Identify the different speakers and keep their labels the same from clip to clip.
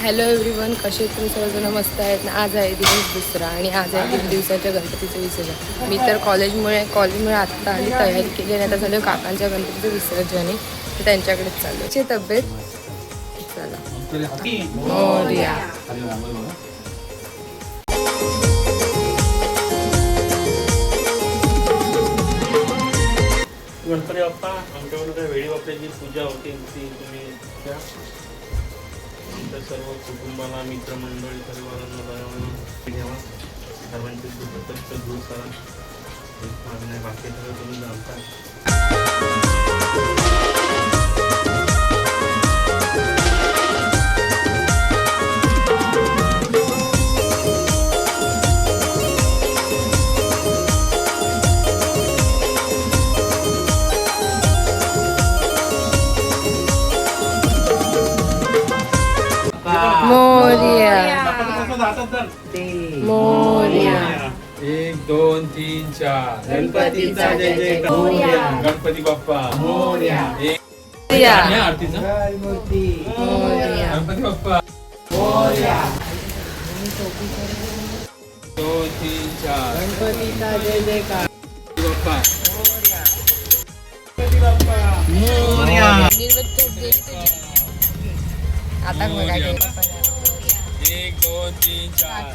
Speaker 1: Hello everyone कसे आहेत तुम्ही? सर्वजण मस्त आहेत ना? आज आहे दिवस दुसरा आणि आज आहे तीन दिवसाच्या गणपतीचं विसर्जन. मी तर कॉलेजमुळे कॉलेजमुळे आत्ता आली तयारी केली आणि आता झालं काकांच्या गणपतीचं विसर्जन आहे. तर त्यांच्याकडेच चालू आहे. तब्येत? चला.
Speaker 2: गणपती बाप्पा आमच्याकडे काय वेळी बाप्पाची पूजा होती ती तुम्ही द्या आमच्या सर्व कुटुंबाला मित्रमंडळी परिवारांना दयावरून घ्यावा. सर्वांचे दुःख दूर करा. मागण्या बाकी सगळं तुम्ही जाणता
Speaker 1: मोरया.
Speaker 3: एक दोन तीन चार.
Speaker 2: गणपतीचा जय
Speaker 4: मोरया.
Speaker 3: गणपती बाप्पा.
Speaker 2: मोरया.
Speaker 3: एक. आरतीचा?
Speaker 1: मोरया.
Speaker 3: गणपती बाप्पा. दोन तीन चार. गणपतीचा जय जयकार बाप्पा.
Speaker 1: आता बघा
Speaker 3: एक दोन तीन चार.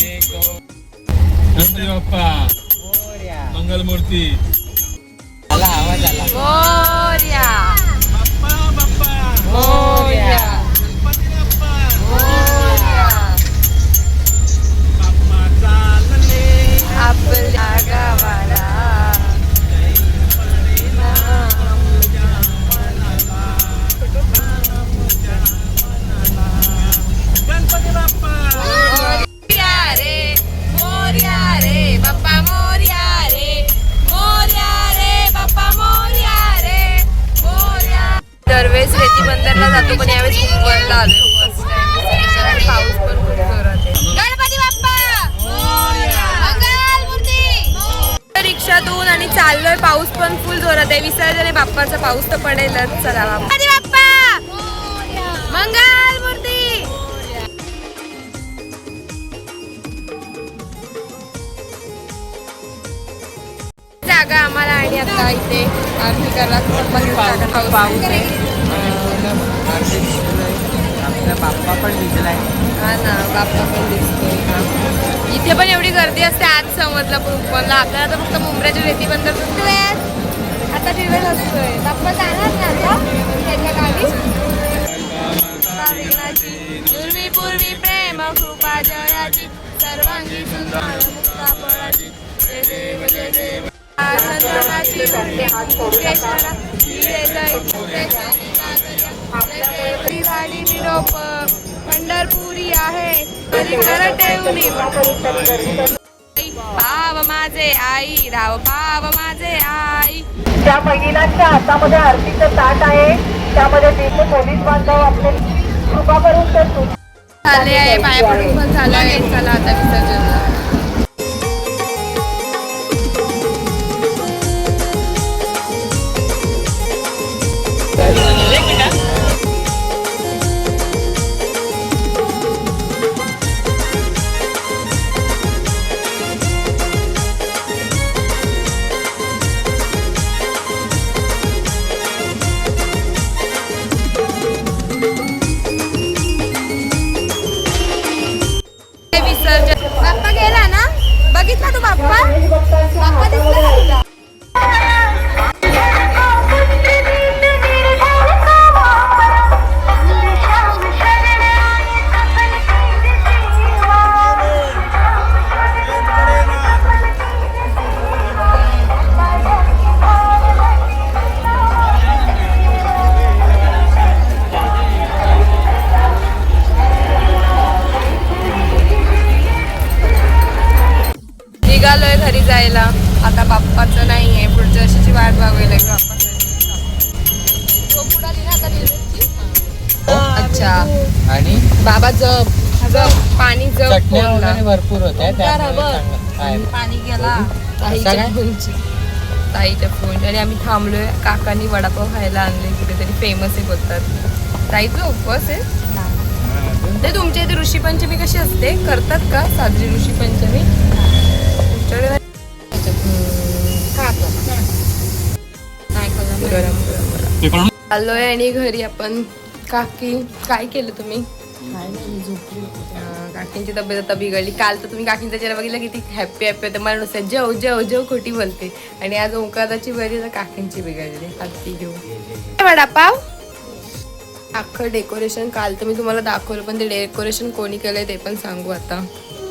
Speaker 3: एक दोन गणपती बाप्पा मंगलमूर्ती.
Speaker 1: मोरया. मोरया मोरया. आपल्या पाऊस पण फुल जोरात आहे. विसर्जन आहे. बाप्पाचा पाऊस तर पडेलच. चला बाप्पा. मंगलमूर्ती जागा आम्हाला आणि आता इथे आरती करायला पाऊस आहे.
Speaker 5: आपला बाप्पा पण भिजलाय
Speaker 1: हा ना बाप्पा पण दिसतोय. इथे पण एवढी गर्दी असते आज समजलं कुंपणला आपल्याला तर फक्त मुंबईच्या रेती बंद दिसतोय आता दिवस असतोय. बाप्पा जाणार ना आता. त्याच्या गावी. पूर्वी पूर्वी प्रेम कृपा जयाची सर्वांगी सुंदर मुक्ता निरोप पंढरपुरी आहे. भाव माझे आई राव भाव माझे आई.
Speaker 4: ज्या महिलांच्या हातामध्ये आरतीचं ताट आहे. त्यामध्ये तिथे पोलीस बांधव आपले कृपा करून ते सूचना
Speaker 1: झाले आहे. पाया पडून पण झालं आहे. चला आता बघितला तू बाप्पा बाप्पा दिसला का तुला? निघालोय घरी जायला. आता बाप्पाचं नाहीये. पुढच्या वर्षीची वाट बघावी लागेल बाप्पाचं. आता निर्वेदची? अच्छा.
Speaker 5: आणि?
Speaker 1: बाबा जप. जप. पाणी जप
Speaker 5: भरपूर. चांगलं. काय?
Speaker 1: पाणी गेला. ताईच्या फोन आणि आम्ही थांबलोय. काकांनी वडापाव खायला आणले. कुठेतरी फेमस आहे बोलतात. ताईचा उपवास आहे? ते तुमच्या इथे ऋषी पंचमी कशी असते? करतात का साजरी ऋषी पंचमी आलोय आणि घरी आपण. काकी काय केलं तुम्ही? हा, काकींची तब्येत आता बिघडली. काल तर तुम्ही काकींचा चेहरा बघितला किती हॅप्पी हॅप्पी होते. मला नुसतं जेव जेव जेव खोटी बोलते. आणि आज ओंकाराची बरी तर काकींची बिघडली. हाती घेऊ वडापाव अख्खं डेकोरेशन काल तर मी तुम्हाला दाखवलं पण ते डेकोरेशन कोणी केलंय ते पण सांगू आता.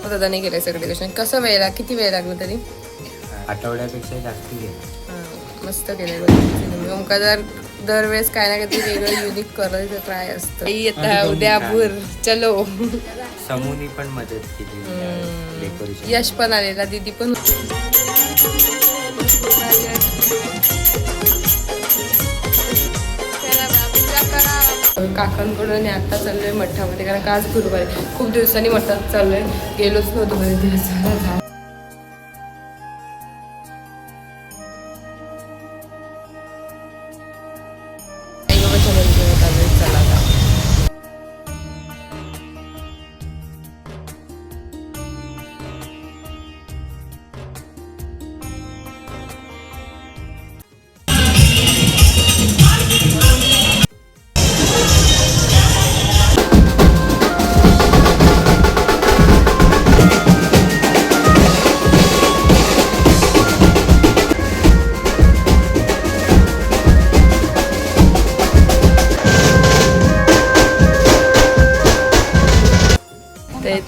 Speaker 1: दादाने केलंय सगळं डेकोरेशन कसं वेळ लाग किती वेळ लागला तरी?
Speaker 5: आठवड्यापेक्षा जास्त
Speaker 1: हा, मस्त केलंय बघितलं तुम्ही ओंकार दर दरवेळेस काय ना काहीतरी वेगळं युनिक करायचं ट्राय असतं. येता उद्या भूर चलो.
Speaker 5: समूनी पण मदत केली
Speaker 1: यश पण आलेला दीदी पण. काकांकडून आता चाललोय मठामध्ये कारण का आज गुरुवार? आहे. खूप दिवसांनी मठात चाललोय. गेलोच नव्हतो बरेच दिवस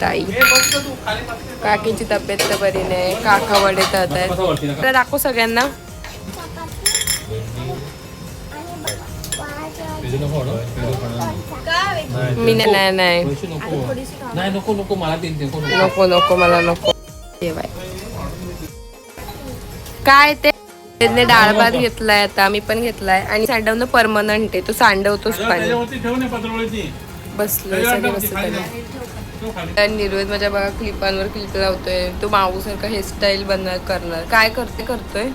Speaker 1: ताई. काकीची तब्येत तर बरी नाही काका वडे आहेत. तर दाखव सगळ्यांना. मी नाही नाही नाही.
Speaker 3: नाही नको नको नको
Speaker 1: नको. मला नको. जेवाय काय ते? डाळ भात घेतलाय आता मी पण घेतलाय. आणि सांडवणं परमनंट आहे तो सांडवतोच पाणी. बसलोय सगळे बसत आणि निर्वेद माझ्या बघा क्लिपांवर क्लिप लावतोय. तो माऊ सारखा हेअरस्टाईल बनणार करणार. काय करते करतोय?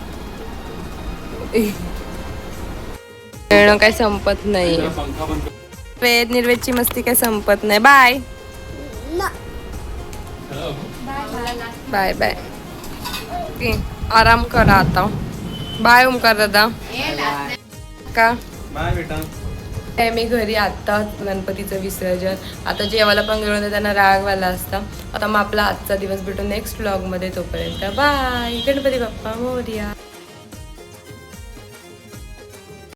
Speaker 1: खेळणं काय संपत नाही. वेद निर्वेदची मस्ती काय संपत नाही. बाय बाय बाय ओके आराम करा आता. बाय ओमकार दादा. का?
Speaker 2: बाय बेटा.
Speaker 1: मी घरी आत्ता गणपतीचं विसर्जन. आता जेवायला पण गेलो त्यांना त्यांना रागवायला असता. आता मग आपला आजचा दिवस भेटून नेक्स्ट ब्लॉगमध्ये तोपर्यंत. बाय गणपती बाप्पा मोर्या.